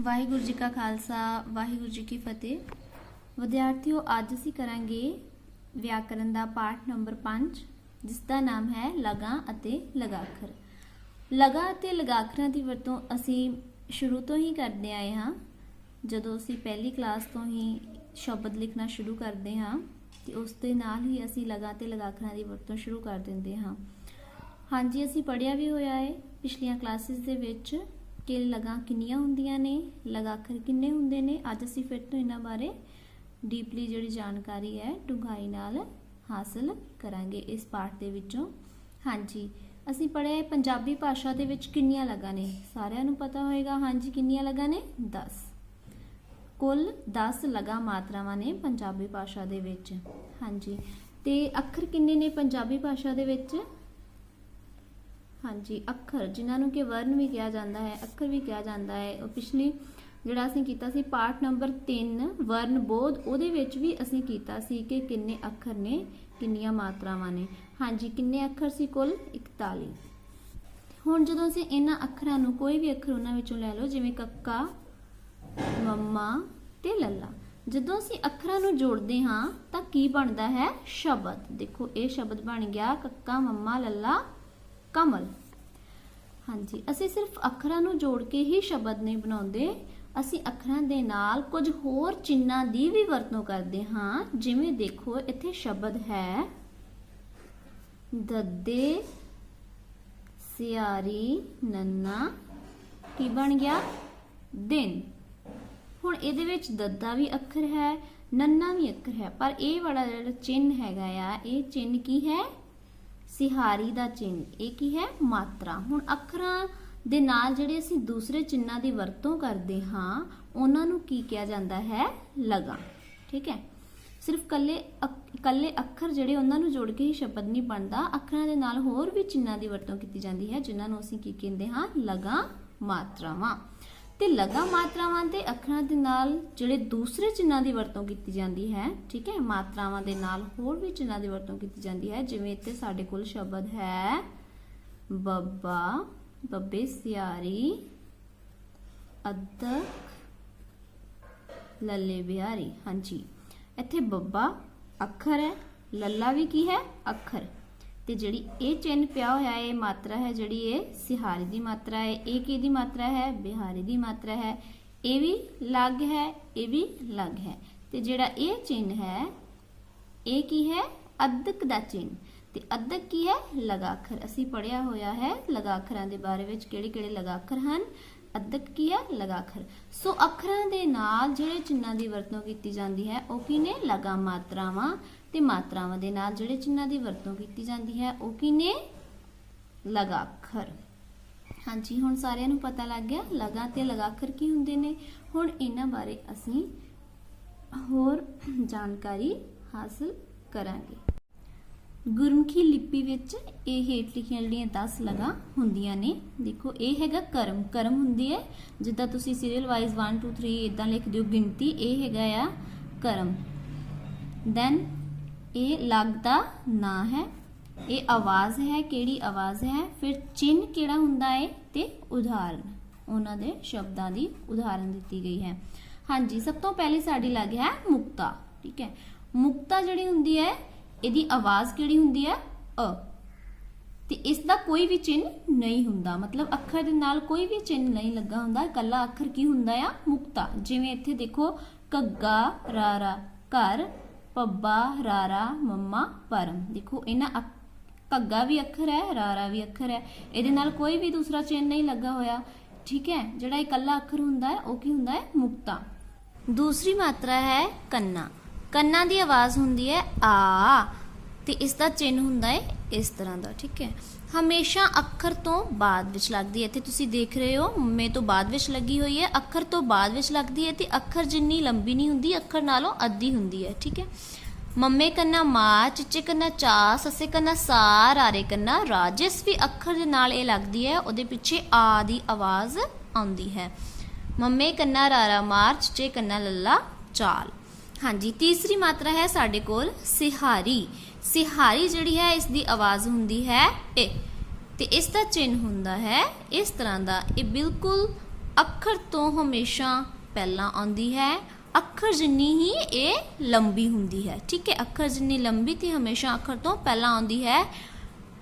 ਵਾਹਿਗੁਰੂ ਜੀ ਕਾ ਖਾਲਸਾ, ਵਾਹਿਗੁਰੂ ਜੀ ਕੀ ਫਤਿਹ। ਵਿਦਿਆਰਥੀਓ, ਅੱਜ ਅਸੀਂ ਕਰਾਂਗੇ ਵਿਆਕਰਨ ਦਾ ਪਾਠ ਨੰਬਰ 5 ਜਿਸ ਦਾ ਨਾਮ ਹੈ ਲਗਾ ਅਤੇ ਲਗਾਖਰ। ਲਗਾ ਅਤੇ ਲਗਾਖਰਾਂ ਦੀ ਵਰਤੋਂ ਅਸੀਂ ਸ਼ੁਰੂ ਤੋਂ ਹੀ ਕਰਦੇ ਆਏ ਹਾਂ। ਜਦੋਂ ਅਸੀਂ ਪਹਿਲੀ ਕਲਾਸ ਤੋਂ ਹੀ ਸ਼ਬਦ ਲਿਖਣਾ ਸ਼ੁਰੂ ਕਰਦੇ ਹਾਂ, ਤੇ ਉਸ ਦੇ ਨਾਲ ਹੀ ਅਸੀਂ ਲਗਾ ਤੇ ਲਗਾਖਰਾਂ ਦੀ ਵਰਤੋਂ ਸ਼ੁਰੂ ਕਰ ਦਿੰਦੇ ਹਾਂ। ਹਾਂਜੀ, ਅਸੀਂ ਪੜਿਆ ਵੀ ਹੋਇਆ ਹੈ ਪਿਛਲੀਆਂ ਕਲਾਸਿਸ ਦੇ ਵਿੱਚ। ਕਿ ਲਗਾਂ ਕਿੰਨੀਆਂ ਹੁੰਦੀਆਂ ਨੇ ਲਗਾਖਰ ਕਿੰਨੇ ਹੁੰਦੇ ਨੇ, ਅੱਜ ਅਸੀਂ ਫਿਰ ਤੋਂ ਇਹਨਾਂ ਬਾਰੇ ਡੀਪਲੀ ਜਿਹੜੀ ਜਾਣਕਾਰੀ ਹੈ, ਡੂੰਘਾਈ ਨਾਲ ਹਾਸਲ ਕਰਾਂਗੇ ਇਸ ਪਾਠ ਦੇ ਵਿੱਚੋਂ। ਹਾਂਜੀ, ਅਸੀਂ ਪੜ੍ਹਿਆ ਪੰਜਾਬੀ ਭਾਸ਼ਾ ਦੇ ਵਿੱਚ ਕਿੰਨੀਆਂ ਲਗਾਂ ਨੇ? ਸਾਰਿਆਂ ਨੂੰ ਪਤਾ ਹੋਏਗਾ। ਹਾਂਜੀ, ਕਿੰਨੀਆਂ ਲਗਾਂ ਨੇ? 10 ਕੁੱਲ 10 ਲਗਾ ਮਾਤਰਾਵਾਂ ਨੇ ਪੰਜਾਬੀ ਭਾਸ਼ਾ ਦੇ ਵਿੱਚ। ਹਾਂਜੀ, ਤੇ ਅੱਖਰ ਕਿੰਨੇ ਨੇ ਪੰਜਾਬੀ ਭਾਸ਼ਾ ਦੇ ਵਿੱਚ? ਹਾਂਜੀ, ਅੱਖਰ, ਜਿਨ੍ਹਾਂ ਨੂੰ ਕਿ ਵਰਨ ਵੀ ਕਿਹਾ ਜਾਂਦਾ ਹੈ, ਅੱਖਰ ਵੀ ਕਿਹਾ ਜਾਂਦਾ ਹੈ। ਉਹ ਪਿਛਲੀ ਜਿਹੜਾ ਅਸੀਂ ਕੀਤਾ ਸੀ ਪਾਠ ਨੰਬਰ 3 ਵਰਨ ਬੋਧ, ਉਹਦੇ ਵਿੱਚ ਵੀ ਅਸੀਂ ਕੀਤਾ ਸੀ ਕਿ ਕਿੰਨੇ ਅੱਖਰ ਨੇ, ਕਿੰਨੀਆਂ ਮਾਤਰਾਵਾਂ ਨੇ। ਹਾਂਜੀ, ਕਿੰਨੇ ਅੱਖਰ ਸੀ ਕੁੱਲ? 41 ਹੁਣ ਜਦੋਂ ਅਸੀਂ ਇਹਨਾਂ ਅੱਖਰਾਂ ਨੂੰ ਕੋਈ ਵੀ ਅੱਖਰ ਉਹਨਾਂ ਵਿੱਚੋਂ ਲੈ ਲਓ, ਜਿਵੇਂ ਕੱਕਾ, ਮੰਮਾ ਤੇ ਲੱਲਾ। ਜਦੋਂ ਅਸੀਂ ਅੱਖਰਾਂ ਨੂੰ ਜੋੜਦੇ ਹਾਂ, ਤਾਂ ਕੀ ਬਣਦਾ ਹੈ? ਸ਼ਬਦ। ਦੇਖੋ, ਇਹ ਸ਼ਬਦ ਬਣ ਗਿਆ ਕੱਕਾ, ਮੰਮਾ, ਲੱਲਾ ਕਮਲ ਹਾਂਜੀ, ਅਸੀਂ ਸਿਰਫ ਅੱਖਰਾਂ ਨੂੰ ਜੋੜ ਕੇ ਹੀ ਸ਼ਬਦ ਨਹੀਂ ਬਣਾਉਂਦੇ। ਅਸੀਂ ਅੱਖਰਾਂ ਦੇ ਨਾਲ ਕੁਝ ਹੋਰ ਚਿੰਨਾਂ ਦੀ ਵੀ ਵਰਤੋਂ ਕਰਦੇ ਹਾਂ। ਜਿਵੇਂ ਦੇਖੋ, ਇੱਥੇ ਸ਼ਬਦ ਹੈ, ਦੱਦੇ, ਸਿਆਰੀ, ਨੰਨਾ, ਕੀ ਬਣ ਗਿਆ? ਦਿਨ। ਹੁਣ ਇਹਦੇ ਵਿੱਚ ਦੱਦਾ ਵੀ ਅੱਖਰ ਹੈ, ਨੰਨਾ ਵੀ ਅੱਖਰ ਹੈ, ਪਰ ਇਹ ਵਾਲਾ ਜਿਹੜਾ ਚਿੰਨ ਹੈਗਾ ਆ, ਇਹ ਚਿੰਨ ਕੀ ਹੈ? ਸਿਹਾਰੀ ਦਾ ਚਿੰਨ ਇਹ ਕੀ ਹੈ? ਮਾਤਰਾ। ਹੁਣ ਅੱਖਰਾਂ ਦੇ ਨਾਲ ਜਿਹੜੇ ਅਸੀਂ ਦੂਸਰੇ ਚਿੰਨਾਂ ਦੀ ਵਰਤੋਂ ਕਰਦੇ ਹਾਂ, ਉਹਨਾਂ ਨੂੰ ਕੀ ਕਿਹਾ ਜਾਂਦਾ ਹੈ? ਲਗਾ। ਠੀਕ ਹੈ? ਸਿਰਫ ਕੱਲੇ ਅਕ- ਕੱਲੇ ਅੱਖਰ ਜਿਹੜੇ ਉਹਨਾਂ ਨੂੰ ਜੋੜ ਕੇ ਹੀ ਸ਼ਬਦ ਨਹੀਂ ਬਣਦਾ। ਅੱਖਰਾਂ ਦੇ ਨਾਲ ਹੋਰ ਵੀ ਚਿੰਨਾਂ ਦੀ ਵਰਤੋਂ ਕੀਤੀ ਜਾਂਦੀ ਹੈ, ਜਿਨ੍ਹਾਂ ਨੂੰ ਅਸੀਂ ਕੀ ਕਹਿੰਦੇ ਹਾਂ? ਲਗਾ ਮਾਤਰਾਵਾਂ। ਤੇ ਲਗਾ ਮਾਤਰਾਵਾਂ ਤੇ ਅੱਖਰਾਂ ਦੇ ਨਾਲ ਜਿਹੜੇ ਦੂਸਰੇ ਚਿੰਨਾਂ ਦੀ ਵਰਤੋਂ ਕੀਤੀ ਜਾਂਦੀ ਹੈ, ਠੀਕ ਹੈ? ਮਾਤਰਾਵਾਂ ਦੇ ਨਾਲ ਹੋਰ ਵੀ ਚਿੰਨਾਂ ਦੀ ਵਰਤੋਂ ਕੀਤੀ ਜਾਂਦੀ ਹੈ, ਜਿਵੇਂ ਇੱਥੇ ਸਾਡੇ ਕੋਲ ਸ਼ਬਦ ਹੈ, ਬੱਬਾ, ਬੱਬੇ ਸਿਆਰੀ ਅੱਧਕ ਲੱਲੇ ਬਿਹਾਰੀ। ਹਾਂਜੀ। ਇੱਥੇ ਬੱਬਾ, ਅੱਖਰ ਹੈ। ਲੱਲਾ ਵੀ ਕੀ ਹੈ? ਅੱਖਰ। ਤੇ ਜਿਹੜੀ ਇਹ ਚਿੰਨ ਪਿਆ ਹੋਇਆ ਹੈ ਇਹ ਮਾਤਰਾ ਹੈ ਜਿਹੜੀ ਇਹ ਸਿਹਾਰੀ ਦੀ ਮਾਤਰਾ ਹੈ। ਇਹ ਕਿਹਦੀ ਮਾਤਰਾ ਹੈ? ਬਿਹਾਰੀ ਦੀ ਮਾਤਰਾ ਹੈ। ਇਹ ਵੀ ਲੱਗ ਹੈ, ਇਹ ਵੀ ਲੱਗ ਹੈ। ਤੇ ਜਿਹੜਾ ਇਹ ਚਿੰਨ ਹੈ, ਇਹ ਕੀ ਹੈ? ਅੱਧਕ ਦਾ ਚਿੰਨ ਤੇ ਅੱਧਕ ਕੀ ਹੈ? ਲਗਾਖਰ। ਅਸੀਂ ਪੜਿਆ ਹੋਇਆ ਹੈ ਲਗਾਖਰਾਂ ਦੇ ਬਾਰੇ ਵਿੱਚ ਕਿਹੜੇ ਕਿਹੜੇ ਲਗਾਖਰ ਹਨ? ਅੱਧਕ ਕੀ ਹੈ? ਲਗਾਖਰ। ਸੋ ਅੱਖਰਾਂ ਦੇ ਨਾਲ ਜਿਹੜੇ ਚਿੰਨਾਂ ਦੀ ਵਰਤੋਂ ਕੀਤੀ ਜਾਂਦੀ ਹੈ, ਉਹ ਕੀ ਨੇ ਲਗਾ ਮਾਤਰਾਵਾਂ। ਤੇ ਮਾਤਰਾਵਾਂ ਦੇ ਨਾਲ ਜਿਹੜੇ ਚਿੰਨਾਂ ਦੀ ਵਰਤੋਂ ਕੀਤੀ ਜਾਂਦੀ ਹੈ, ਉਹ ਕੀ ਨੇ ਲਗਾਖਰ। ਹਾਂਜੀ, ਹੁਣ ਸਾਰਿਆਂ ਨੂੰ ਪਤਾ ਲੱਗ ਗਿਆ, ਲਗਾ ਤੇ ਲਗਾਖਰ ਕੀ ਹੁੰਦੇ ਨੇ? ਹੁਣ ਇਹਨਾਂ ਬਾਰੇ ਅਸੀਂ ਹੋਰ ਜਾਣਕਾਰੀ ਹਾਸਲ ਕਰਾਂਗੇ। ਗੁਰਮੁਖੀ ਲਿਪੀ ਵਿੱਚ ਇਹ ਹੇਠ ਲਿਖੀਆਂ ਜਿਹੜੀਆਂ 10 ਲਗਾ ਹੁੰਦੀਆਂ ਨੇ, ਦੇਖੋ, ਇਹ ਹੈਗਾ ਕਰਮ। ਕਰਮ ਹੁੰਦੀ ਹੈ, ਜਿੱਦਾਂ ਤੁਸੀਂ ਸੀਰੀਅਲ ਵਾਈਜ਼ 1 2 3 ਇਦਾਂ ਲਿਖ ਦਿਓ, ਗਿਣਤੀ, ਇਹ ਹੈਗਾ ਆ ਕਰਮ। ਦੈਨ ਇਹ ਲੱਗਦਾ ਨਾ ਹੈ। ਇਹ ਆਵਾਜ਼ ਹੈ, ਕਿਹੜੀ ਆਵਾਜ਼ ਹੈ? ਫਿਰ ਚਿੰਨ ਕਿਹੜਾ ਹੁੰਦਾ ਹੈ ਤੇ ਉਦਾਹਰਨ। ਉਹਨਾਂ ਦੇ ਸ਼ਬਦਾਂ ਦੀ ਉਦਾਹਰਨ ਦਿੱਤੀ ਗਈ ਹੈ। ਹਾਂਜੀ, ਸਭ ਤੋਂ ਪਹਿਲੀ ਸਾਡੀ ਲੱਗ ਹੈ ਮੁਕਤਾ, ਠੀਕ ਹੈ। ਮੁਕਤਾ ਜਿਹੜੀ ਹੁੰਦੀ ਹੈ, ਇਹਦੀ ਆਵਾਜ਼ ਕਿਹੜੀ ਹੁੰਦੀ ਹੈ? ਅ। ਤੇ ਇਸ ਦਾ ਕੋਈ ਵੀ ਚਿੰਨ ਨਹੀਂ ਹੁੰਦਾ। ਮਤਲਬ ਅੱਖਰ ਦੇ ਨਾਲ ਕੋਈ ਵੀ ਚਿੰਨ ਨਹੀਂ ਲੱਗਾ ਹੁੰਦਾ। ਇਕੱਲਾ ਅੱਖਰ ਕੀ ਹੁੰਦਾ ਆ? ਮੁਕਤਾ। ਜਿਵੇਂ ਇੱਥੇ ਦੇਖੋ ਕੱਗਾ ਰਾਰਾ, ਘਰ ਪੱਬਾ ਰਾਰਾ, ਮੰਮਾ, ਪਰਮ। ਦੇਖੋ, ਇਹਨਾਂ ਅੱਖ- ਕੱਗਾ ਵੀ ਅੱਖਰ ਹੈ, ਰਾਰਾ ਵੀ ਅੱਖਰ ਹੈ। ਇਹਦੇ ਨਾਲ ਕੋਈ ਵੀ ਦੂਸਰਾ ਚਿੰਨ ਨਹੀਂ ਲੱਗਾ ਹੋਇਆ। ਠੀਕ ਹੈ? ਜਿਹੜਾ ਇਕੱਲਾ ਅੱਖਰ ਹੁੰਦਾ ਹੈ, ਉਹ ਕੀ ਹੁੰਦਾ ਹੈ? ਮੁਕਤਾ। ਦੂਸਰੀ ਮਾਤਰਾ ਹੈ ਕੰਨਾ। ਕੰਨਾਂ ਦੀ ਆਵਾਜ਼ ਹੁੰਦੀ ਹੈ ਆ। ਤੇ ਇਸ ਦਾ ਚਿੰਨ ਹੁੰਦਾ ਹੈ ਇਸ ਤਰ੍ਹਾਂ ਦਾ, ਠੀਕ ਹੈ? ਹਮੇਸ਼ਾ ਅੱਖਰ ਤੋਂ ਬਾਅਦ ਵਿੱਚ ਲੱਗਦੀ ਹੈ। ਇੱਥੇ ਤੁਸੀਂ ਦੇਖ ਰਹੇ ਹੋ, ਮੇ ਤੋਂ ਬਾਅਦ ਵਿੱਚ ਲੱਗੀ ਹੋਈ ਹੈ। ਅੱਖਰ ਤੋਂ ਬਾਅਦ ਵਿੱਚ ਲੱਗਦੀ ਹੈ ਤੇ ਅੱਖਰ ਜਿੰਨੀ ਲੰਬੀ ਨਹੀਂ ਹੁੰਦੀ, ਅੱਖਰ ਨਾਲੋਂ ਅੱਧੀ ਹੁੰਦੀ ਹੈ, ਠੀਕ ਹੈ? ਮੰਮੇ ਕੰਨਾ ਮਾ, ਚਿੱਚੇ ਕੰਨਾ ਚਾ, ਸੱਸੇ ਕੰਨਾ ਸਾ, ਰਾਰੇ ਕੰਨਾ ਰਾ ਵੀ ਅੱਖਰ ਦੇ ਨਾਲ ਇਹ ਲੱਗਦੀ ਹੈ, ਉਹਦੇ ਪਿੱਛੇ ਆ ਦੀ ਆਵਾਜ਼ ਆਉਂਦੀ ਹੈ। ਮੰਮੇ ਕੰਨਾ ਰਾਰਾ ਮਾਰ ਚਿੱਚੇ ਕੰਨਾ ਲੱਲਾ ਚਾਲ। ਹਾਂਜੀ, ਤੀਸਰੀ ਮਾਤਰਾ ਹੈ ਸਾਡੇ ਕੋਲ ਸਿਹਾਰੀ। ਸਿਹਾਰੀ ਜਿਹੜੀ ਹੈ ਇਸ ਦੀ ਆਵਾਜ਼ ਹੁੰਦੀ ਹੈ ਏ। ਤੇ ਇਸ ਦਾ ਚਿੰਨ ਹੁੰਦਾ ਹੈ, ਇਸ ਤਰ੍ਹਾਂ ਦਾ। ਇਹ ਬਿਲਕੁਲ ਅੱਖਰ ਤੋਂ ਹਮੇਸ਼ਾ ਪਹਿਲਾਂ ਆਉਂਦੀ ਹੈ। ਅੱਖਰ ਜਿੰਨੀ ਹੀ ਇਹ ਲੰਬੀ ਹੁੰਦੀ ਹੈ, ਠੀਕ ਹੈ? ਅੱਖਰ ਜਿੰਨੀ ਲੰਬੀ ਤੇ ਹਮੇਸ਼ਾ ਅੱਖਰ ਤੋਂ ਪਹਿਲਾਂ ਆਉਂਦੀ ਹੈ।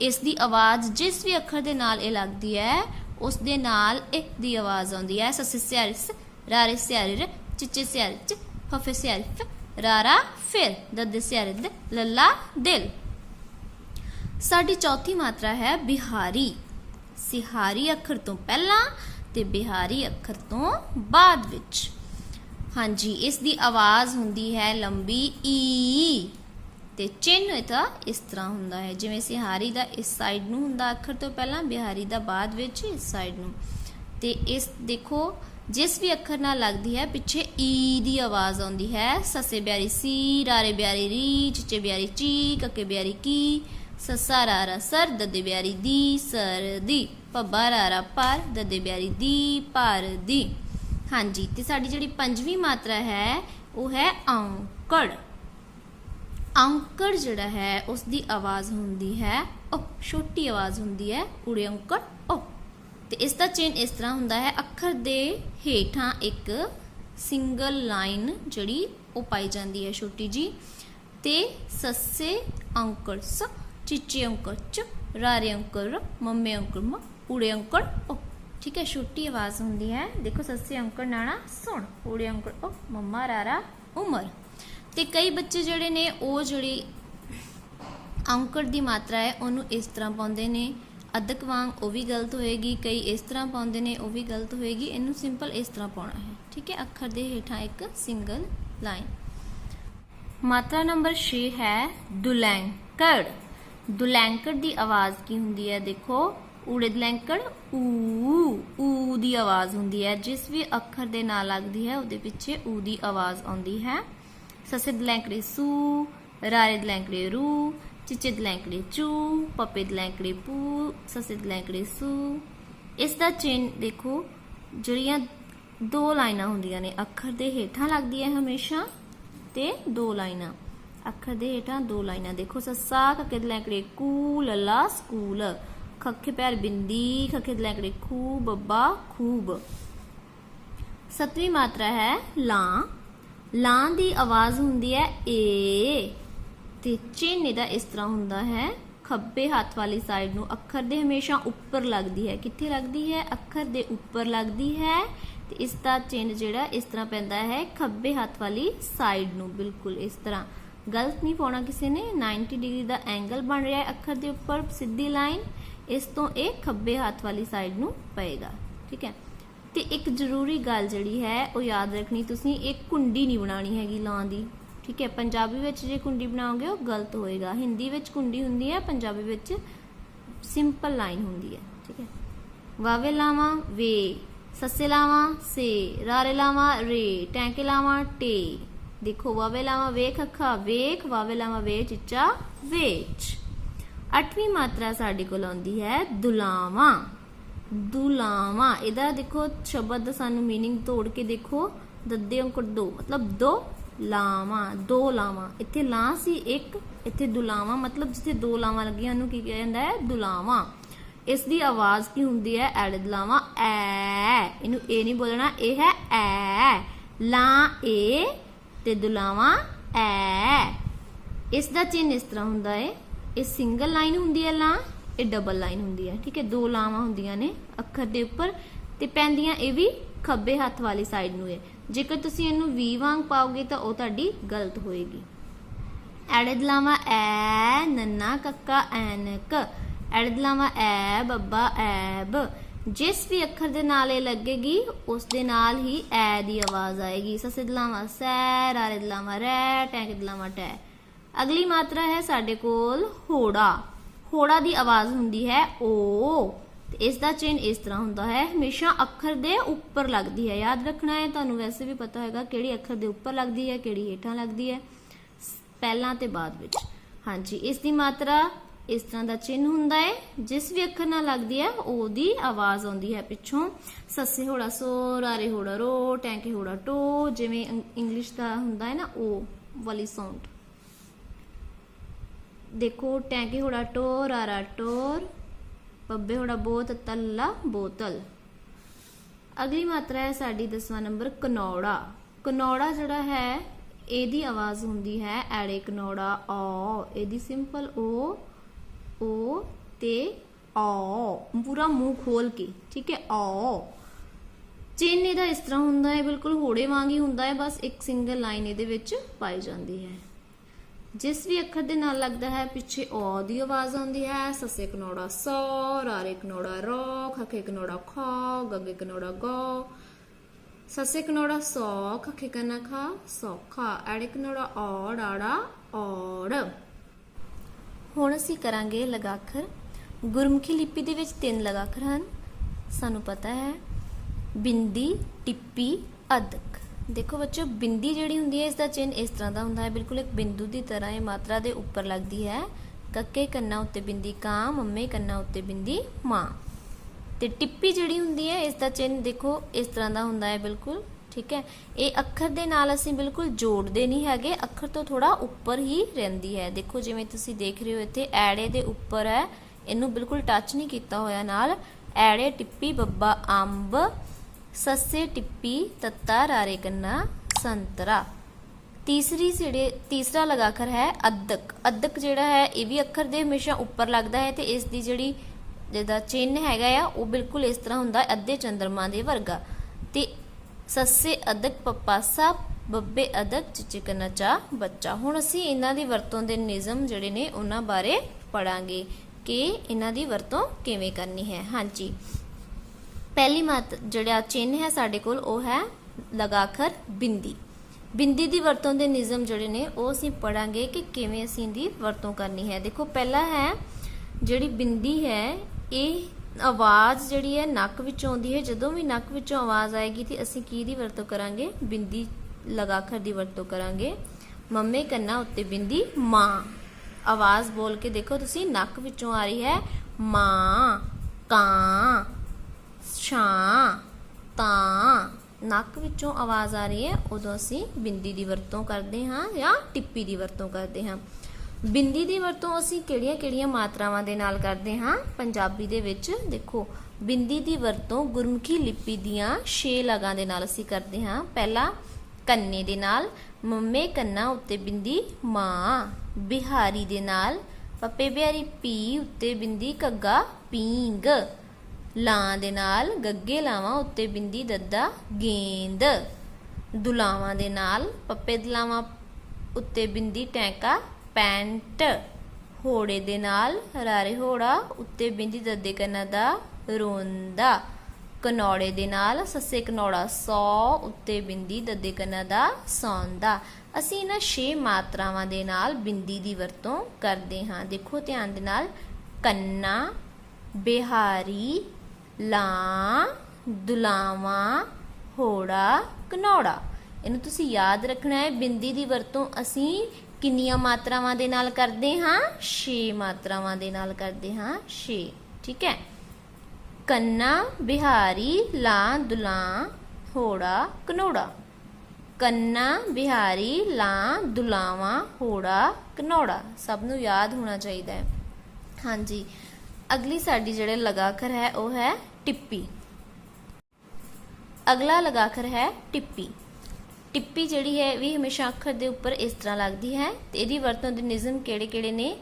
ਇਸ ਦੀ ਆਵਾਜ਼ ਜਿਸ ਵੀ ਅੱਖਰ ਦੇ ਨਾਲ ਇਹ ਲੱਗਦੀ ਹੈ, ਉਸ ਦੇ ਨਾਲ ਇਹ ਦੀ ਆਵਾਜ਼ ਆਉਂਦੀ ਹੈ। ਸੱਸੇ ਸਿਆਰੀ ਸ, ਰਾਰੇ ਰਾਰਾ, ਫਿਰ ਦੱਦੇ ਸਿਆਰੀ ਲੱਲਾ, ਦਿਲ। ਸਾਡੀ ਚੌਥੀ ਮਾਤਰਾ ਹੈ ਬਿਹਾਰੀ। ਸਿਹਾਰੀ ਅੱਖਰ ਤੋਂ ਪਹਿਲਾਂ ਤੇ ਬਿਹਾਰੀ ਅੱਖਰ ਤੋਂ ਬਾਅਦ ਵਿੱਚ। ਹਾਂਜੀ, ਇਸ ਦੀ ਆਵਾਜ਼ ਹੁੰਦੀ ਹੈ ਲੰਬੀ ਈ। ਤੇ ਚਿੰਨ੍ਹ ਇਹਦਾ ਇਸ ਤਰ੍ਹਾਂ ਹੁੰਦਾ ਹੈ। ਜਿਵੇਂ ਸਿਹਾਰੀ ਦਾ ਇਸ ਸਾਈਡ ਨੂੰ ਹੁੰਦਾ ਅੱਖਰ ਤੋਂ ਪਹਿਲਾਂ, ਬਿਹਾਰੀ ਦਾ ਬਾਅਦ ਵਿੱਚ ਇਸ ਸਾਈਡ ਨੂੰ। ਤੇ ਇਸ ਦੇਖੋ ਜਿਸ ਵੀ ਅੱਖਰ ਨਾਲ ਲੱਗਦੀ ਹੈ, ਪਿੱਛੇ ਈ ਦੀ ਆਵਾਜ਼ ਆਉਂਦੀ ਹੈ। ਸੱਸੇ ਬਿਆਰੀ ਸੀ, ਰਾਰੇ ਬਿਆਰੀ ਰੀ, ਚਿੱਚੇ ਬਿਆਰੀ ਚੀ, ਕੱਕੇ ਬਿਆਰੀ ਕੀ। ਸੱਸਾ ਰਾਰਾ ਸਰ, ਦਦੇ ਬਿਆਰੀ ਦੀ, ਸਰ ਦੀ। ਪੱਬਾ ਰਾਰਾ ਪਰ, ਦਦੇ ਬਿਆਰੀ ਦੀ, ਪਰ ਦੀ। ਹਾਂਜੀ, ਤੇ ਸਾਡੀ ਜਿਹੜੀ ਪੰਜਵੀਂ ਮਾਤਰਾ ਹੈ, ਉਹ ਹੈ ਔਂਕੜ ਔਂਕੜ ਜਿਹੜਾ ਹੈ ਉਸ ਦੀ ਆਵਾਜ਼ ਹੁੰਦੀ ਹੈ, ਉਹ ਛੋਟੀ ਆਵਾਜ਼ ਹੁੰਦੀ ਹੈ ਉੜੇ ਔਂਕੜ ਤੇ ਇਸ ਦਾ ਚਿੰਨ ਇਸ ਤਰ੍ਹਾਂ ਹੁੰਦਾ ਹੈ। ਅੱਖਰ ਦੇ ਹੇਠਾਂ ਇੱਕ ਸਿੰਗਲ ਲਾਈਨ ਜਿਹੜੀ ਉਹ ਪਾਈ ਜਾਂਦੀ ਹੈ ਛੋਟੀ ਜੀ ਤੇ ਸੱਸੇ ਔਂਕੜ ਸ ਚਿੱਚੇ ਔਂਕੜ ਚ ਰਾਰੇ ਔਂਕੜ ਰ ਮੰਮੇ ਔਂਕੜ ਮ ਉੜੇ ਔਂਕੜ ਉਹ ਠੀਕ ਹੈ, ਛੋਟੀ ਆਵਾਜ਼ ਹੁੰਦੀ ਹੈ। ਦੇਖੋ, ਸੱਸੇ ਔਂਕੜ ਨਾਣਾ, ਸੁਣ ਉੜੇ ਔਂਕੜ ਓ, ਮੰਮਾ, ਰਾਰਾ, ਉਮਰ। ਤੇ ਕਈ ਬੱਚੇ ਜਿਹੜੇ ਨੇ, ਉਹ ਜਿਹੜੀ ਔਂਕੜ ਦੀ ਮਾਤਰਾ ਹੈ, ਉਹਨੂੰ ਇਸ ਤਰ੍ਹਾਂ ਪਾਉਂਦੇ ਨੇ। ਅਦਕ ਵਾਂਗ ਉਹ ਵੀ ਗਲਤ ਹੋਏਗੀ, ਕਈ ਇਸ ਤਰ੍ਹਾਂ ਪਾਉਂਦੇ ਨੇ, ਉਹ ਵੀ ਗਲਤ ਹੋਏਗੀ। ਇਹਨੂੰ ਸਿੰਪਲ ਇਸ ਤਰ੍ਹਾਂ ਪਾਉਣਾ ਹੈ। ਠੀਕ ਹੈ? ਅੱਖਰ ਦੇ ਹੇਠਾਂ ਇੱਕ ਸਿੰਗਲ ਲਾਈਨ ਮਾਤਰਾ ਨੰਬਰ 6 ਹੈ ਦੁਲੈਂਕੜ। ਦੁਲੈਂਕੜ ਦੀ ਆਵਾਜ਼ ਕੀ ਹੁੰਦੀ ਹੈ? ਦੇਖੋ, ਊੜੇ ਦੁਲੈਂਕੜ, ਊ ਊ ਦੀ ਆਵਾਜ਼ ਹੁੰਦੀ ਹੈ। ਜਿਸ ਵੀ ਅੱਖਰ ਦੇ ਨਾਲ ਲੱਗਦੀ ਹੈ, ਉਹਦੇ ਪਿੱਛੇ ਊ ਦੀ ਆਵਾਜ਼ ਆਉਂਦੀ ਹੈ। ਸਸੇ ਦਲੈਂਕੜੇ ਸੂ, ਰਾਰੇ ਦਲੈਂਕੜੇ ਰੂ ਚਿੱਚੇ ਲੈਂਕੜੇ ਚੂ ਪਪੇ ਲੈਂਕੜੇ ਪੂ ਸਸੇ ਲੈਂਕੜੇ ਸੂ ਇਸ ਦਾ ਚਿੰਨ ਦੇਖੋ, ਜਿਹੜੀਆਂ ਦੋ ਲਾਈਨਾਂ ਹੁੰਦੀਆਂ ਨੇ, ਅੱਖਰ ਦੇ ਹੇਠਾਂ ਲੱਗਦੀ ਹੈ ਹਮੇਸ਼ਾ ਤੇ ਦੋ ਲਾਈਨਾਂ। ਅੱਖਰ ਦੇ ਹੇਠਾਂ ਦੋ ਲਾਈਨਾਂ। ਦੇਖੋ ਸੱਸਾ ਕੱਕੇ ਲੈਂਕੜੇ ਕੂ, ਲੱਲਾ, ਸਕੂਲ। ਖੱਖੇ ਪੈਰ ਬਿੰਦੀ, ਖੱਖੇ ਲੈਂਕੜੇ ਖੂ, ਬੱਬਾ, ਖੂਬ। ਸਤਵੀਂ ਮਾਤਰਾ ਹੈ ਲਾਂ। ਲਾਂ ਦੀ ਆਵਾਜ਼ ਹੁੰਦੀ ਹੈ ਏ। ਤੇ ਚਿੰਨ੍ਹ ਇਹਦਾ ਇਸ ਤਰ੍ਹਾਂ ਹੁੰਦਾ ਹੈ। ਖੱਬੇ ਹੱਥ ਵਾਲੀ ਸਾਈਡ ਨੂੰ ਅੱਖਰ ਦੇ ਹਮੇਸ਼ਾ ਉੱਪਰ ਲੱਗਦੀ ਹੈ। ਕਿੱਥੇ ਲੱਗਦੀ ਹੈ? ਅੱਖਰ ਦੇ ਉੱਪਰ ਲੱਗਦੀ ਹੈ। ਤੇ ਇਸ ਦਾ ਚਿੰਨ੍ਹ ਜਿਹੜਾ ਇਸ ਤਰ੍ਹਾਂ ਪੈਂਦਾ ਹੈ, ਖੱਬੇ ਹੱਥ ਵਾਲੀ ਸਾਈਡ ਨੂੰ। ਬਿਲਕੁਲ ਇਸ ਤਰ੍ਹਾਂ। ਗਲਤ ਨਹੀਂ ਪਾਉਣਾ ਕਿਸੇ ਨੇ। 90 ਡਿਗਰੀ ਦਾ ਐਂਗਲ ਬਣ ਰਿਹਾ ਹੈ ਅੱਖਰ ਦੇ ਉੱਪਰ, ਸਿੱਧੀ ਲਾਈਨ ਇਸ ਤੋਂ ਇਹ ਖੱਬੇ ਹੱਥ ਵਾਲੀ ਸਾਈਡ ਨੂੰ ਪਏਗਾ। ਠੀਕ ਹੈ? ਤੇ ਇੱਕ ਜ਼ਰੂਰੀ ਗੱਲ ਜਿਹੜੀ ਹੈ, ਉਹ ਯਾਦ ਰੱਖਣੀ ਤੁਸੀਂ ਇੱਕ ਕੁੰਡੀ ਨਹੀਂ ਬਣਾਣੀ ਹੈਗੀ ਲਾਂ ਦੀ। ਠੀਕ ਹੈ ਪੰਜਾਬੀ ਵਿੱਚ ਜੇ ਕੁੰਡੀ ਬਣਾਓਗੇ ਉਹ ਗਲਤ ਹੋਏਗਾ ਹਿੰਦੀ ਵਿੱਚ ਕੁੰਡੀ ਹੁੰਦੀ ਹੈ ਪੰਜਾਬੀ ਵਿੱਚ ਸਿੰਪਲ ਲਾਈਨ ਹੁੰਦੀ ਹੈ ਠੀਕ ਹੈ ਵਾਵੇ ਲਾਵਾਂ ਵੇ ਸੱਸੇ ਲਾਵਾਂ ਸੇ ਰਾਰੇ ਲਾਵਾਂ ਰੇ ਟੈਂਕੇ ਲਾਵਾਂ ਟੇ ਦੇਖੋ ਵਾਵੇ ਲਾਵਾਂ ਵੇਖ ਅੱਖਾ ਵੇਖ ਵਾਵੇ ਲਾਵਾਂ ਵੇ ਚਿੱਚਾ ਵੇਚ ਅੱਠਵੀਂ ਮਾਤਰਾ ਸਾਡੇ ਕੋਲ ਆਉਂਦੀ ਹੈ ਦੁਲਾਵਾਂ ਦੁਲਾਵਾਂ ਇਹਦਾ ਦੇਖੋ ਸ਼ਬਦ ਦਾ ਸਾਨੂੰ मीनिंग ਤੋੜ ਕੇ ਦੇਖੋ ਦੱਦੇ ਅੰਕੜ ਦੋ ਮਤਲਬ ਦੋ ਲਾਵਾਂ, ਦੋ ਲਾਵਾਂ। ਇੱਥੇ ਲਾਂ ਸੀ ਇੱਕ, ਇੱਥੇ ਦੁਲਾਵਾਂ, ਮਤਲਬ ਜਿੱਥੇ ਦੋ ਲਾਵਾਂ ਲੱਗੀਆਂ, ਉਹਨੂੰ ਕੀ ਕਿਹਾ ਜਾਂਦਾ ਹੈ? ਦੁਲਾਵਾਂ। ਇਸ ਦੀ ਆਵਾਜ਼ ਕੀ ਹੁੰਦੀ ਹੈ? ਐੜੇ ਦੁਲਾਵਾਂ। ਐ। ਇਹਨੂੰ ਇਹ ਨਹੀਂ ਬੋਲਣਾ, ਇਹ ਹੈ ਐ। ਲਾਂ ਏ ਤੇ ਦੁਲਾਵਾਂ ਐ। ਇਸ ਦਾ ਚਿੰਨ ਇਸ ਤਰ੍ਹਾਂ ਹੁੰਦਾ ਹੈ। ਇਹ ਸਿੰਗਲ ਲਾਈਨ ਹੁੰਦੀ ਹੈ ਲਾਂ, ਇਹ ਡਬਲ ਲਾਈਨ ਹੁੰਦੀ ਹੈ। ਠੀਕ ਹੈ, ਦੋ ਲਾਵਾਂ ਹੁੰਦੀਆਂ ਨੇ ਅੱਖਰ ਦੇ ਉੱਪਰ ਤੇ ਪੈਂਦੀਆਂ ਇਹ ਵੀ ਖੱਬੇ ਹੱਥ ਵਾਲੀ ਸਾਈਡ ਨੂੰ ਹੈ ਜੇਕਰ ਤੁਸੀਂ ਇਹਨੂੰ ਵੀ ਵਾਂਗ ਪਾਓਗੇ ਤਾਂ ਉਹ ਤੁਹਾਡੀ ਗਲਤ ਹੋਏਗੀ। ਐੜਦਲਾਵਾ ਐ, ਨੰਨਾ ਕੱਕਾ ਐਨਕ। ਐੜਦਲਾਵਾ ਐ, ਬੱਬਾ ਐਬ। ਜਿਸ ਵੀ ਅੱਖਰ ਦੇ ਨਾਲ ਇਹ ਲੱਗੇਗੀ, ਉਸ ਦੇ ਨਾਲ ਹੀ ਐ ਦੀ ਆਵਾਜ਼ ਆਏਗੀ। ਸਸਿਦਲਾਵਾ ਸੈ ਰਾਰੇਦਲਾਵਾ ਰੈ ਟੈਂਕਦਲਾਵਾ ਟੈ। ਅਗਲੀ ਮਾਤਰਾ ਹੈ ਸਾਡੇ ਕੋਲ ਹੋੜਾ। ਹੋੜਾ ਦੀ ਆਵਾਜ਼ ਹੁੰਦੀ ਹੈ ਓ। ਇਸ ਦਾ ਚਿੰਨ ਇਸ ਤਰ੍ਹਾਂ ਹੁੰਦਾ ਹੈ, ਹਮੇਸ਼ਾ ਅੱਖਰ ਦੇ ਉੱਪਰ ਲੱਗਦੀ ਹੈ। ਯਾਦ ਰੱਖਣਾ ਹੈ, ਤੁਹਾਨੂੰ ਵੈਸੇ ਵੀ ਪਤਾ ਹੋਏਗਾ ਕਿਹੜੀ ਅੱਖਰ ਦੇ ਉੱਪਰ ਲੱਗਦੀ ਹੈ, ਕਿਹੜੀ ਹੇਠਾਂ ਲੱਗਦੀ ਹੈ ਪਹਿਲਾਂ ਤੇ ਬਾਅਦ ਵਿੱਚ। ਹਾਂਜੀ ਇਸ ਦੀ ਮਾਤਰਾ ਇਸ ਤਰ੍ਹਾਂ ਦਾ ਚਿੰਨ ਹੁੰਦਾ ਹੈ, ਜਿਸ ਵੀ ਅੱਖਰ ਨਾਲ ਲੱਗਦੀ ਹੈ, ਉਹਦੀ ਆਵਾਜ਼ ਆਉਂਦੀ ਹੈ ਪਿੱਛੋਂ। ਸੱਸੇ ਹੋੜਾ ਸੋ ਰਾਰੇ ਹੋੜਾ ਰੋ ਟੈਂਕੇ ਹੋੜਾ ਟੋ, ਜਿਵੇਂ ਇੰਗਲਿਸ਼ ਦਾ ਹੁੰਦਾ ਹੈ ਨਾ, ਉਹ ਵਾਲੀ ਸਾਊਂਡ ਦੇਖੋ, ਟੈਂਕੇ ਹੋੜਾ ਟੋ ਰਾਰਾ ਟੋਰ ਬੱਬੇ ਹੋੜਾ ਬੋਤ ਤੱਲਾ ਬੋਤਲ। ਅਗਲੀ ਮਾਤਰਾ ਹੈ ਸਾਡੀ 10ਵਾਂ ਨੰਬਰ, ਕਨੌੜਾ। ਕਨੌੜਾ ਜਿਹੜਾ ਹੈ, ਇਹਦੀ ਆਵਾਜ਼ ਹੁੰਦੀ ਹੈ ਐੜੇ ਕਨੌੜਾ, ਔ। ਇਹਦੀ ਸਿੰਪਲ ਓ ਓ ਤੇ ਔ। ਪੂਰਾ ਮੂੰਹ ਖੋਲ ਕੇ, ਠੀਕ ਹੈ, ਔ। ਚਿੰਨ ਇਹਦਾ ਇਸ ਤਰ੍ਹਾਂ ਹੁੰਦਾ ਹੈ, ਬਿਲਕੁਲ ਹੋੜੇ ਵਾਂਗ ਹੀ ਹੁੰਦਾ ਹੈ, ਬਸ ਇੱਕ ਸਿੰਗਲ ਲਾਈਨ ਇਹਦੇ ਵਿੱਚ ਪਾਈ ਜਾਂਦੀ ਹੈ। ਜਿਸ ਵੀ ਅੱਖਰ ਦੇ ਨਾਲ ਲੱਗਦਾ ਹੈ, ਪਿੱਛੇ ਔ ਦੀ ਆਵਾਜ਼ ਆਉਂਦੀ ਹੈ, ਸੱਸੇ ਕਨੋੜਾ ਸੋ, ਰਾਰੇ ਕਨੋੜਾ ਰੋ, ਖਖੇ ਕਨੋੜਾ ਖਾ, ਗੱਗੇ ਕਨੋੜਾ ਗੋ। ਸੱਸੇ ਕਨੋੜਾ ਸੋ, ਖਖੇ ਕਨਾ ਖਾ ਸੌਖਾ ਐੜੇ ਕਨੋੜਾ ਔੜ, ਆੜਾ ਔੜ। ਹੁਣ ਅਸੀਂ ਕਰਾਂਗੇ ਲਗਾਖਰ। ਗੁਰਮੁਖੀ ਲਿਪੀ ਦੇ ਵਿੱਚ ਤਿੰਨ ਲਗਾਖਰ ਹਨ। ਸਾਨੂੰ ਪਤਾ ਹੈ, ਬਿੰਦੀ, ਟਿੱਪੀ, ਅਦਕ। ਦੇਖੋ ਬੱਚੋ ਬਿੰਦੀ ਜਿਹੜੀ ਹੁੰਦੀ ਹੈ, ਇਸ ਦਾ ਚਿੰਨ ਇਸ ਤਰ੍ਹਾਂ ਦਾ ਹੁੰਦਾ ਹੈ। ਬਿਲਕੁਲ ਇੱਕ ਬਿੰਦੂ ਦੀ ਤਰ੍ਹਾਂ ਇਹ ਮਾਤਰਾ ਦੇ ਉੱਪਰ ਲੱਗਦੀ ਹੈ। ਕੱਕੇ ਕੰਨਾਂ ਉੱਤੇ ਬਿੰਦੀ, ਕਾਂ, ਮੰਮੇ ਕੰਨਾਂ ਉੱਤੇ ਬਿੰਦੀ, ਮਾਂ। ਤੇ ਟਿੱਪੀ ਜਿਹੜੀ ਹੁੰਦੀ ਹੈ, ਇਸ ਦਾ ਚਿੰਨ ਦੇਖੋ, ਇਸ ਤਰ੍ਹਾਂ ਦਾ ਹੁੰਦਾ ਹੈ ਬਿਲਕੁਲ, ਠੀਕ ਹੈ। ਇਹ ਅੱਖਰ ਦੇ ਨਾਲ ਅਸੀਂ ਬਿਲਕੁਲ ਜੋੜਦੇ ਨਹੀਂ ਹੈਗੇ, ਅੱਖਰ ਤੋਂ ਥੋੜਾ ਉੱਪਰ ਹੀ ਰਹਿੰਦੀ ਹੈ। ਦੇਖੋ, ਜਿਵੇਂ ਤੁਸੀਂ ਦੇਖ ਰਹੇ ਹੋ, ਇੱਥੇ ਐੜੇ ਦੇ ਉੱਪਰ ਹੈ। ਇਹਨੂੰ ਬਿਲਕੁਲ ਟੱਚ ਨਹੀਂ ਕੀਤਾ ਹੋਇਆ ਨਾਲ। ਐੜੇ, ਟਿੱਪੀ, ਬੱਬਾ, ਅੰਬ ਸੱਸੇ ਟਿੱਪੀ ਤੱਤਾ ਰਾਰੇ ਕੰਨਾ ਸੰਤਰਾ। ਤੀਸਰੀ ਜਿਹੜੇ ਤੀਸਰਾ ਲਗਾਖਰ ਹੈ ਅਦਕ ਅਦਕ ਜਿਹੜਾ ਹੈ, ਇਹ ਵੀ ਅੱਖਰ ਦੇ ਹਮੇਸ਼ਾ ਉੱਪਰ ਲੱਗਦਾ ਹੈ ਤੇ ਇਸ ਦੀ ਜਿਹੜੀ ਜਿਹਦਾ ਚਿੰਨ ਹੈਗਾ ਆ, ਉਹ ਬਿਲਕੁਲ ਇਸ ਤਰ੍ਹਾਂ ਹੁੰਦਾ ਹੈ, ਅੱਧੇ ਚੰਦਰਮਾ ਦੇ ਵਰਗਾ। ਤੇ ਸੱਸੇ ਅਦਕ ਪਪਾਸਾ, ਬੱਬੇ ਅਦਕ ਚਿਚਕਨਾ ਚਾ ਬੱਚਾ। ਹੁਣ ਅਸੀਂ ਇਹਨਾਂ ਦੀ ਵਰਤੋਂ ਦੇ ਨਿਯਮ ਜਿਹੜੇ ਨੇ, ਉਹਨਾਂ ਬਾਰੇ ਪੜਾਂਗੇ ਕਿ ਇਹਨਾਂ ਦੀ ਵਰਤੋਂ ਕਿਵੇਂ ਕਰਨੀ ਹੈ। ਹਾਂਜੀ। ਪਹਿਲੀ ਮਤ ਜਿਹੜਾ ਚਿੰਨ ਹੈ ਸਾਡੇ ਕੋਲ, ਉਹ ਹੈ ਲਗਾਖਰ ਬਿੰਦੀ। ਬਿੰਦੀ ਦੀ ਵਰਤੋਂ ਦੇ ਨਿਯਮ ਜਿਹੜੇ ਨੇ, ਉਹ ਅਸੀਂ ਪੜਾਂਗੇ ਕਿ ਕਿਵੇਂ ਅਸੀਂ ਇਹਦੀ ਵਰਤੋਂ ਕਰਨੀ ਹੈ। ਦੇਖੋ, ਪਹਿਲਾ ਹੈ, ਜਿਹੜੀ ਬਿੰਦੀ ਹੈ, ਇਹ ਆਵਾਜ਼ ਜਿਹੜੀ ਹੈ ਨੱਕ ਵਿੱਚੋਂ ਆਉਂਦੀ ਹੈ। ਜਦੋਂ ਵੀ ਨੱਕ ਵਿੱਚੋਂ ਆਵਾਜ਼ ਆਏਗੀ ਤੇ ਅਸੀਂ ਕੀ ਦੀ ਵਰਤੋਂ ਕਰਾਂਗੇ? ਬਿੰਦੀ, ਲਗਾਖਰ ਦੀ ਵਰਤੋਂ ਕਰਾਂਗੇ। ਮੰਮੇ ਕੰਨਾ ਉੱਤੇ ਬਿੰਦੀ, ਮਾਂ। ਆਵਾਜ਼ ਬੋਲ ਕੇ ਦੇਖੋ, ਤੁਸੀਂ ਨੱਕ ਵਿੱਚੋਂ ਆ ਰਹੀ ਹੈ, ਮਾਂ, ਕਾਂ। ਛਾਂ, ਤਾਂ ਨੱਕ ਵਿੱਚੋਂ ਆਵਾਜ਼ ਆ ਰਹੀ ਹੈ, ਉਦੋਂ ਅਸੀਂ ਬਿੰਦੀ ਦੀ ਵਰਤੋਂ ਕਰਦੇ ਹਾਂ ਜਾਂ ਟਿੱਪੀ ਦੀ ਵਰਤੋਂ ਕਰਦੇ ਹਾਂ। ਬਿੰਦੀ ਦੀ ਵਰਤੋਂ ਅਸੀਂ ਕਿਹੜੀਆਂ-ਕਿਹੜੀਆਂ ਮਾਤਰਾਵਾਂ ਦੇ ਨਾਲ ਕਰਦੇ ਹਾਂ? ਪੰਜਾਬੀ ਦੇ ਵਿੱਚ ਦੇਖੋ, ਬਿੰਦੀ ਦੀ ਵਰਤੋਂ ਗੁਰਮੁਖੀ ਲਿਪੀ ਦੀਆਂ 6 ਲਗਾਂ ਦੇ ਨਾਲ ਅਸੀਂ ਕਰਦੇ ਹਾਂ। ਪਹਿਲਾ, ਕੰਨੇ ਦੇ ਨਾਲ, ਮੰਮੇ ਕੰਨਾ ਉੱਤੇ ਬਿੰਦੀ, ਮਾਂ ਬਿਹਾਰੀ ਦੇ ਨਾਲ, ਪੱਪੇ ਬਿਹਾਰੀ ਪੀ ਉੱਤੇ ਬਿੰਦੀ ਕੱਗਾ ਪੀਂਗ ਲਾਂ ਦੇ ਨਾਲ ਗੱਗੇ ਲਾਵਾਂ ਉੱਤੇ ਬਿੰਦੀ ਦੱਦਾ ਗੇਂਦ। ਦੁਲਾਵਾਂ ਦੇ ਨਾਲ ਪੱਪੇ ਦਲਾਵਾਂ ਉੱਤੇ ਬਿੰਦੀ ਟੈਂਕਾ ਪੈਂਟ। ਹੋੜੇ ਦੇ ਨਾਲ ਰਾਰੇ ਹੋੜਾ ਉੱਤੇ ਬਿੰਦੀ ਦੱਦੇ ਕੰਨਾ ਦਾ ਰੋਂਦਾ। ਕਨੌੜੇ ਦੇ ਨਾਲ ਸੱਸੇ ਕਨੌੜਾ ਸੌ ਉੱਤੇ ਬਿੰਦੀ ਦੱਦੇ ਕੰਨਾ ਦਾ ਸੌਂਦਾ। ਅਸੀਂ ਇਹਨਾਂ 6 ਮਾਤਰਾਵਾਂ ਦੇ ਨਾਲ ਬਿੰਦੀ ਦੀ ਵਰਤੋਂ ਕਰਦੇ ਹਾਂ। ਦੇਖੋ ਧਿਆਨ ਦੇ ਨਾਲ ਕੰਨਾ, ਬਿਹਾਰੀ ਲਾਂ, ਦੁਲਾਵਾਂ, ਹੋੜਾ ਕਨੌੜਾ ਇਹਨੂੰ ਤੁਸੀਂ ਯਾਦ ਰੱਖਣਾ ਹੈ, ਬਿੰਦੀ ਦੀ ਵਰਤੋਂ ਅਸੀਂ ਕਿੰਨੀਆਂ ਮਾਤਰਾਵਾਂ ਦੇ ਨਾਲ ਕਰਦੇ ਹਾਂ? 6 ਮਾਤਰਾਵਾਂ ਦੇ ਨਾਲ ਕਰਦੇ ਹਾਂ 6 ਠੀਕ ਹੈ? ਕੰਨਾ, ਬਿਹਾਰੀ, ਲਾਂ, ਦੁਲਾਂ, ਹੋੜਾ ਕਨੌੜਾ ਕੰਨਾ, ਬਿਹਾਰੀ, ਲਾਂ, ਦੁਲਾਵਾਂ, ਹੋੜਾ ਕਨੌੜਾ ਸਭ ਨੂੰ ਯਾਦ ਹੋਣਾ ਚਾਹੀਦਾ ਹੈ। ਹਾਂਜੀ। ਅਗਲੀ ਸਾਡੀ ਜਿਹੜੇ ਲਗਾਖਰ ਹੈ, ਉਹ ਹੈ ਟਿੱਪੀ। ਅਗਲਾ ਲਗਾਖਰ ਹੈ ਟਿੱਪੀ। ਟਿੱਪੀ ਜਿਹੜੀ ਹੈ ਵੀ ਹਮੇਸ਼ਾ ਅੱਖਰ ਦੇ ਉੱਪਰ ਇਸ ਤਰ੍ਹਾਂ ਲੱਗਦੀ ਹੈ ਤੇ ਇਹਦੀ ਵਰਤੋਂ ਦੇ ਨਿਯਮ ਕਿਹੜੇ-ਕਿਹੜੇ ਨੇ?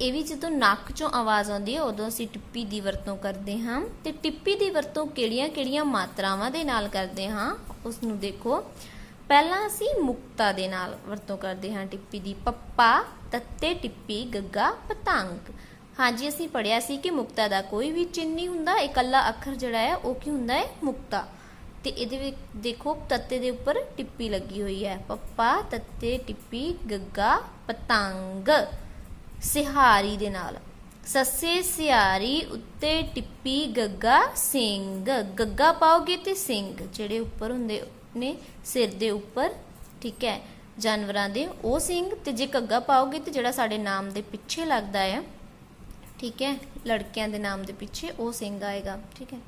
ਇਹ ਵੀ ਜਦੋਂ ਨੱਕ ਚੋਂ ਆਵਾਜ਼ ਆਉਂਦੀ ਹੈ, ਉਦੋਂ ਅਸੀਂ ਟਿੱਪੀ ਦੀ ਵਰਤੋਂ ਕਰਦੇ ਹਾਂ। ਤੇ ਟਿੱਪੀ ਦੀ ਵਰਤੋਂ ਕਿਹੜੀਆਂ-ਕਿਹੜੀਆਂ ਮਾਤਰਾਵਾਂ ਦੇ ਨਾਲ ਕਰਦੇ ਹਾਂ ਉਸ ਨੂੰ ਦੇਖੋ। ਪਹਿਲਾਂ ਅਸੀਂ ਮੁਕਤਾ ਦੇ ਨਾਲ ਵਰਤੋਂ ਕਰਦੇ ਹਾਂ, ਟਿੱਪੀ ਦੀ ਪੱਪਾ, ਤੱਤੇ ਟਿੱਪੀ, ਗੱਗਾ, ਪਤੰਗ। ਹਾਂਜੀ, ਅਸੀਂ ਪੜਿਆ ਸੀ ਕਿ ਮੁਕਤਾ ਦਾ ਕੋਈ ਵੀ ਚਿੰਨ ਨਹੀਂ ਹੁੰਦਾ, ਇਕੱਲਾ ਅੱਖਰ ਜਿਹੜਾ ਹੈ, ਉਹ ਕੀ ਹੁੰਦਾ ਹੈ? ਮੁਕਤਾ। ਤੇ ਇਹਦੇ ਵਿੱਚ ਦੇਖੋ, ਤੱਤੇ ਦੇ ਉੱਪਰ ਟਿੱਪੀ ਲੱਗੀ ਹੋਈ ਹੈ। ਪੱਪਾ, ਤੱਤੇ, ਟਿੱਪੀ, ਗੱਗਾ, ਪਤੰਗ। ਸਿਹਾਰੀ ਦੇ ਨਾਲ। ਸੱਸੇ ਸਿਆਰੀ ਉੱਤੇ ਟਿੱਪੀ, ਗੱਗਾ ਸਿੰਘ ਗੱਗਾ ਪਾਓਗੇ ਤੇ ਸਿੰਘ ਜਿਹੜੇ ਉੱਪਰ ਹੁੰਦੇ ਨੇ, ਸਿਰ ਦੇ ਉੱਪਰ, ਠੀਕ ਹੈ। ਜਾਨਵਰਾਂ ਦੇ, ਉਹ ਸਿੰਘ ਤੇ ਜੇ ਗੱਗਾ ਪਾਓਗੇ ਤੇ ਜਿਹੜਾ ਸਾਡੇ ਨਾਮ ਦੇ ਪਿੱਛੇ ਲੱਗਦਾ ਹੈ ਠੀਕ ਹੈ, ਲੜਕਿਆਂ ਦੇ ਨਾਮ ਦੇ ਪਿੱਛੇ ਉਹ ਸਿੰਘ ਆਏਗਾ, ਠੀਕ ਹੈ।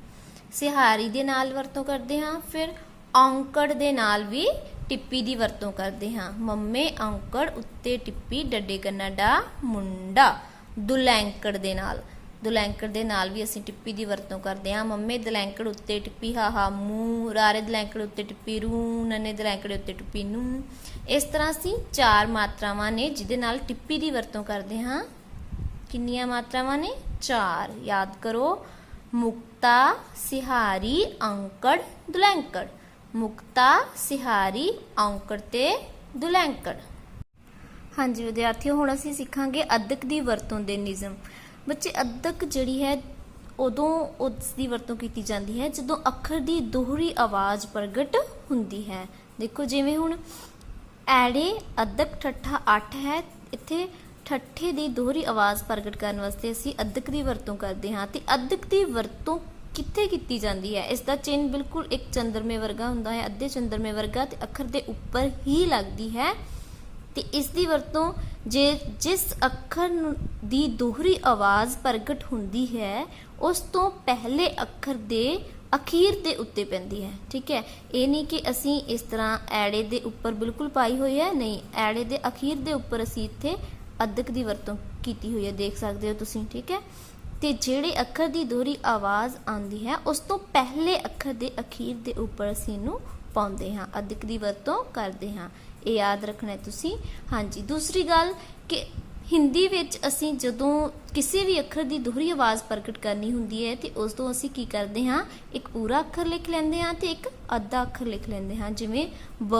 ਸਿਹਾਰੀ ਦੇ ਨਾਲ ਵਰਤੋਂ ਕਰਦੇ ਹਾਂ, ਫਿਰ ਔਂਕੜ ਦੇ ਨਾਲ ਵੀ ਟਿੱਪੀ ਦੀ ਵਰਤੋਂ ਕਰਦੇ ਹਾਂ। ਮੰਮੇ ਔਂਕੜ, ਉੱਤੇ ਟਿੱਪੀ, ਡੱਡੇ ਕੰਨਾ ਡਾ ਮੁੰਡਾ, ਦੁਲੈਂਕੜ ਦੇ ਨਾਲ। ਦੁਲੈਂਕੜ ਦੇ ਨਾਲ ਵੀ ਅਸੀਂ ਟਿੱਪੀ ਦੀ ਵਰਤੋਂ ਕਰਦੇ ਹਾਂ। ਮੰਮੇ ਦੁਲੈਂਕੜ, ਉੱਤੇ ਟਿੱਪੀ, ਹਾਹਾ, ਮੂੰਹ, ਰਾਰੇ ਦੁਲੈਂਕੜ, ਉੱਤੇ ਟਿੱਪੀ, ਰੂ, ਨੰਨੇ ਦੁਲੈਂਕੜ, ਉੱਤੇ ਟਿੱਪੀ ਨੂੰ ਇਸ ਤਰ੍ਹਾਂ ਅਸੀਂ ਚਾਰ ਮਾਤਰਾਵਾਂ ਨੇ ਜਿਹਦੇ ਨਾਲ ਟਿੱਪੀ ਦੀ ਵਰਤੋਂ ਕਰਦੇ ਹਾਂ। ਕਿੰਨੀਆਂ ਮਾਤਰਾਵਾਂ ਨੇ? ਚਾਰ। ਯਾਦ ਕਰੋ, ਮੁਕਤਾ, ਸਿਹਾਰੀ, ਅੰਕੜ, ਦੁਲੈਂਕੜ। ਮੁਕਤਾ, ਸਿਹਾਰੀ ਔਂਕੜ ਤੇ ਦੁਲੈਂਕੜ। ਹਾਂਜੀ, ਵਿਦਿਆਰਥੀਓ, ਹੁਣ ਅਸੀਂ ਸਿੱਖਾਂਗੇ ਅਦਕ ਦੀ ਵਰਤੋਂ ਦੇ ਨਿਯਮ। ਬੱਚੇ, ਅਦਕ ਜਿਹੜੀ ਹੈ, ਉਦੋਂ ਉਸ ਦੀ ਵਰਤੋਂ ਕੀਤੀ ਜਾਂਦੀ ਹੈ ਜਦੋਂ ਅੱਖਰ ਦੀ ਦੋਹਰੀ ਆਵਾਜ਼ ਪ੍ਰਗਟ ਹੁੰਦੀ ਹੈ। ਦੇਖੋ, ਜਿਵੇਂ ਹੁਣ ਐੜੇ ਅਦਕ ਠੱਠਾ 8 ਹੈ, ਇੱਥੇ ਠੱਠੇ ਦੀ ਦੋਹਰੀ ਆਵਾਜ਼ ਪ੍ਰਗਟ ਕਰਨ ਵਾਸਤੇ ਅਸੀਂ ਅਦਕ ਦੀ ਵਰਤੋਂ ਕਰਦੇ ਹਾਂ ਤੇ ਅਦਕ ਦੀ ਵਰਤੋਂ ਕਿੱਥੇ ਕੀਤੀ ਜਾਂਦੀ ਹੈ? ਇਸ ਦਾ ਚਿੰਨ ਬਿਲਕੁਲ ਇੱਕ ਚੰਦਰਮੇ ਵਰਗਾ ਹੁੰਦਾ ਹੈ, ਅੱਧੇ ਚੰਦਰਮੇ ਵਰਗਾ ਤੇ ਅੱਖਰ ਦੇ ਉੱਪਰ ਹੀ ਲੱਗਦੀ ਹੈ। ਤੇ ਇਸ ਦੀ ਵਰਤੋਂ ਜੇ ਜਿਸ ਅੱਖਰ ਦੀ ਦੋਹਰੀ ਆਵਾਜ਼ ਪ੍ਰਗਟ ਹੁੰਦੀ ਹੈ, ਉਸ ਤੋਂ ਪਹਿਲੇ ਅੱਖਰ ਦੇ ਅਖੀਰ ਦੇ ਉੱਤੇ ਪੈਂਦੀ ਹੈ। ਠੀਕ ਹੈ? ਇਹ ਨਹੀਂ ਕਿ ਅਸੀਂ ਇਸ ਤਰ੍ਹਾਂ ਐੜੇ ਦੇ ਉੱਪਰ ਬਿਲਕੁਲ ਪਾਈ ਹੋਈ ਹੈ, ਨਹੀਂ, ਐੜੇ ਦੇ ਅਖੀਰ ਦੇ ਉੱਪਰ ਅਸੀਂ ਇੱਥੇ ਅਦਕ ਦੀ ਵਰਤੋਂ ਕੀਤੀ ਹੋਈ ਹੈ, ਦੇਖ ਸਕਦੇ ਹੋ ਤੁਸੀਂ, ਠੀਕ ਹੈ? ਤੇ ਜਿਹੜੇ ਅੱਖਰ ਦੀ ਦੋਹਰੀ ਆਵਾਜ਼ ਆਉਂਦੀ ਹੈ, ਉਸ ਤੋਂ ਪਹਿਲੇ ਅੱਖਰ ਦੇ ਅਖੀਰ ਦੇ ਉੱਪਰ ਅਸੀਂ ਇਹਨੂੰ ਪਾਉਂਦੇ ਹਾਂ, ਅਦਕ ਦੀ ਵਰਤੋਂ ਕਰਦੇ ਹਾਂ। ਇਹ ਯਾਦ ਰੱਖਣਾ ਤੁਸੀਂ। ਹਾਂਜੀ, ਦੂਸਰੀ ਗੱਲ ਕਿ ਹਿੰਦੀ ਵਿੱਚ ਅਸੀਂ ਜਦੋਂ ਕਿਸੇ ਵੀ ਅੱਖਰ ਦੀ ਦੋਹਰੀ ਆਵਾਜ਼ ਪ੍ਰਗਟ ਕਰਨੀ ਹੁੰਦੀ ਹੈ, ਤੇ ਉਸ ਤੋਂ ਅਸੀਂ ਕੀ ਕਰਦੇ ਹਾਂ? ਇੱਕ ਪੂਰਾ ਅੱਖਰ ਲਿਖ ਲੈਂਦੇ ਹਾਂ ਤੇ ਇੱਕ ਅੱਧਾ ਅੱਖਰ ਲਿਖ ਲੈਂਦੇ ਹਾਂ, ਜਿਵੇਂ ਬ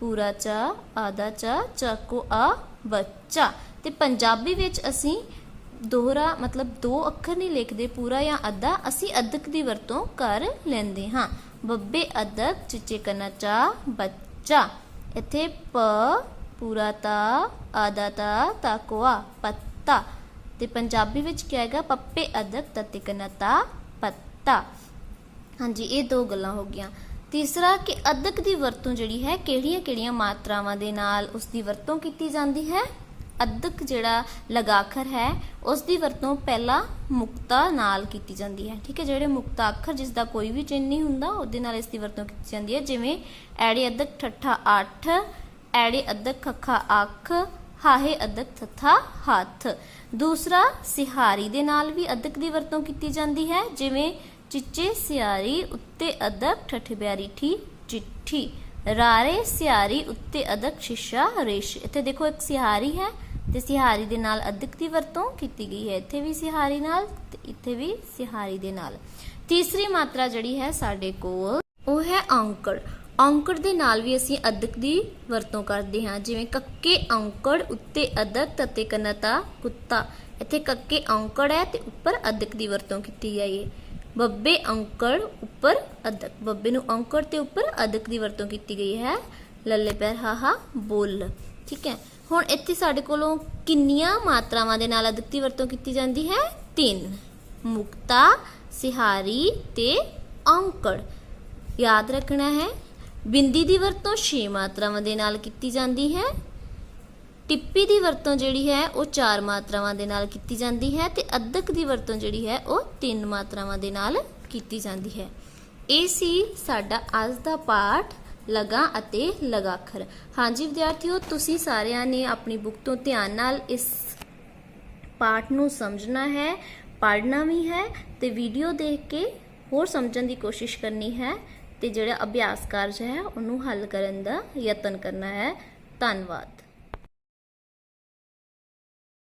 ਪੂਰਾ ਚਾ ਆਦਾ ਚਾ, ਚਾਕੋ ਆ, ਬੱਚਾ। ਤੇ ਪੰਜਾਬੀ ਵਿੱਚ ਅਸੀਂ ਦੋਹਰਾ, ਮਤਲਬ ਦੋ ਅੱਖਰ ਨਹੀਂ ਲਿਖਦੇ, ਪੂਰਾ ਜਾਂ ਅੱਧਾ, ਅਸੀਂ ਅਦਕ ਦੀ ਵਰਤੋਂ ਕਰ ਲੈਂਦੇ ਹਾਂ। ਬੱਬੇ ਅਦਕ, ਚਿੱਚੇ ਕਨਾ ਚਾ, ਬੱਚਾ। ਇੱਥੇ ਪ, ਪੂਰਾ ਤਾ ਆਦਾ ਤਾ ਤਾਕਵਾ ਪੱਤਾ। ਤੇ ਪੰਜਾਬੀ ਵਿੱਚ ਕੀ ਹੈਗਾ ਪੱਪੇ ਅਦਕ, ਤਤੇ ਕਨਾ ਤਾ, ਪੱਤਾ। ਹਾਂਜੀ, ਇਹ ਦੋ ਗੱਲਾਂ ਹੋ ਗਈਆਂ। ਤੀਸਰਾ ਕਿ ਅਦਕ ਦੀ ਵਰਤੋਂ ਜਿਹੜੀ ਹੈ ਕਿਹੜੀਆਂ-ਕਿਹੜੀਆਂ ਮਾਤਰਾਵਾਂ ਦੇ ਨਾਲ ਉਸ ਦੀ ਵਰਤੋਂ ਕੀਤੀ ਜਾਂਦੀ ਹੈ? ਅਦਕ ਜਿਹੜਾ ਲਗਾਖਰ ਹੈ ਉਸ ਦੀ ਵਰਤੋਂ ਪਹਿਲਾਂ ਮੁਕਤਾ ਨਾਲ ਕੀਤੀ ਜਾਂਦੀ ਹੈ। ਠੀਕ ਹੈ, ਜਿਹੜੇ ਮੁਕਤਾ ਅੱਖਰ ਜਿਸ ਦਾ ਕੋਈ ਵੀ ਚਿੰਨ੍ਹ ਨਹੀਂ ਹੁੰਦਾ, ਉਹਦੇ ਨਾਲ ਇਸ ਦੀ ਵਰਤੋਂ ਕੀਤੀ ਜਾਂਦੀ ਹੈ। ਜਿਵੇਂ, ਐੜੇ ਅਦਕ ਠੱਠਾ 8 ਐੜੇ ਅਦਕ ਖੱਖਾ ਅੱਖ, ਹਾਹੇ ਅਦਕ ਥੱਥਾ ਹੱਥ। ਦੂਸਰਾ, ਸਿਹਾਰੀ ਦੇ ਨਾਲ ਵੀ ਅਦਕ ਦੀ ਵਰਤੋਂ ਕੀਤੀ ਜਾਂਦੀ ਹੈ। ਜਿਵੇਂ ਚਿੱਚੇ ਸਿਆਰੀ ਉੱਤੇ ਅਦਕ ਠਠ ਬਿਆਰੀ ਠੀ, ਚਿੱਠੀ। ਰਾਰੇ ਸਿਆਰੀ ਉੱਤੇ ਅਦਕ ਸ਼ਿਸ਼ਾ ਰੇਸ਼। ਇੱਥੇ ਦੇਖੋ ਇੱਕ ਸਿਹਾਰੀ ਹੈ ਤੇ ਸਿਹਾਰੀ ਦੇ ਨਾਲ ਅਦਕ ਦੀ ਵਰਤੋਂ ਕੀਤੀ ਗਈ ਹੈ। ਇੱਥੇ ਵੀ ਸਿਹਾਰੀ ਨਾਲ ਤੇ ਇੱਥੇ ਵੀ ਸਿਹਾਰੀ ਦੇ ਨਾਲ। ਤੀਸਰੀ ਮਾਤਰਾ ਜਿਹੜੀ ਹੈ ਸਾਡੇ ਕੋਲ, ਉਹ ਹੈ ਔਂਕੜ ਔਂਕੜ ਦੇ ਨਾਲ ਵੀ ਅਸੀਂ ਅਦਕ ਦੀ ਵਰਤੋਂ ਕਰਦੇ ਹਾਂ। ਜਿਵੇਂ ਕੱਕੇ ਔਂਕੜ ਉੱਤੇ ਅਦਕ ਅਤੇ ਕਨਤਾ ਕੁੱਤਾ। ਇੱਥੇ ਕੱਕੇ ਔਂਕੜ ਹੈ ਤੇ ਉੱਪਰ ਅਦਕ ਦੀ ਵਰਤੋਂ ਕੀਤੀ ਗਈ ਹੈ। ਬੱਬੇ ਅੰਕੜ ਉੱਪਰ ਅਦਕ। ਬੱਬੇ ਨੂੰ ਔਂਕੜ ਤੇ ਉੱਪਰ ਅਦਕ ਦੀ ਵਰਤੋਂ ਕੀਤੀ ਗਈ ਹੈ। ਲੱਲੇ ਪੈਰ ਹਾਹਾ, ਬੋਲ। ਠੀਕ ਹੈ। ਹੁਣ ਇੱਥੇ ਸਾਡੇ ਕੋਲੋਂ ਕਿੰਨੀਆਂ ਮਾਤਰਾਵਾਂ ਦੇ ਨਾਲ ਅਦਕ ਦੀ ਵਰਤੋਂ ਕੀਤੀ ਜਾਂਦੀ ਹੈ? ਤਿੰਨ। ਮੁਕਤਾ, ਸਿਹਾਰੀ ਤੇ ਅੰਕੜ। ਯਾਦ ਰੱਖਣਾ ਹੈ। ਬਿੰਦੀ ਦੀ ਵਰਤੋਂ ਛੇ ਮਾਤਰਾਵਾਂ ਦੇ ਨਾਲ ਕੀਤੀ ਜਾਂਦੀ ਹੈ। ਟਿੱਪੀ ਦੀ ਵਰਤੋਂ ਜਿਹੜੀ ਹੈ ਉਹ ਚਾਰ ਮਾਤਰਾਵਾਂ ਦੇ ਨਾਲ ਕੀਤੀ ਜਾਂਦੀ ਹੈ ਤੇ ਅਦਕ ਦੀ ਵਰਤੋਂ ਜਿਹੜੀ ਹੈ ਉਹ ਤਿੰਨ ਮਾਤਰਾਵਾਂ ਦੇ ਨਾਲ ਕੀਤੀ ਜਾਂਦੀ ਹੈ। ਇਹ ਸੀ ਸਾਡਾ ਅੱਜ ਦਾ ਪਾਠ, ਲਗਾ ਅਤੇ ਲਗਾਖਰ। ਹਾਂਜੀ ਵਿਦਿਆਰਥੀਓ, ਤੁਸੀਂ ਸਾਰਿਆਂ ਨੇ ਆਪਣੀ ਬੁੱਕ ਤੋਂ ਧਿਆਨ ਨਾਲ ਇਸ ਪਾਠ ਨੂੰ ਸਮਝਣਾ ਹੈ, ਪੜ੍ਹਨਾ ਵੀ ਹੈ ਤੇ ਵੀਡੀਓ ਦੇਖ ਕੇ ਹੋਰ ਸਮਝਣ ਦੀ ਕੋਸ਼ਿਸ਼ ਕਰਨੀ ਹੈ ਤੇ ਜਿਹੜਾ ਅਭਿਆਸ ਕਾਰਜ ਹੈ ਉਹਨੂੰ ਹੱਲ ਕਰਨ ਦਾ ਯਤਨ ਕਰਨਾ ਹੈ। ਧੰਨਵਾਦ।